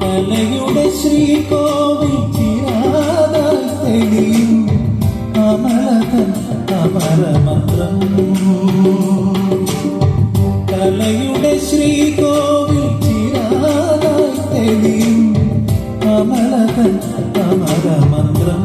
കലയുടെ ശ്രീകോവിൽ ചിരാതെയും അമരതൻ അമരമന്ത്രം കലയുടെ ശ്രീകോവിൽ ചിരാതെയും അമരതൻ അമരമന്ത്രം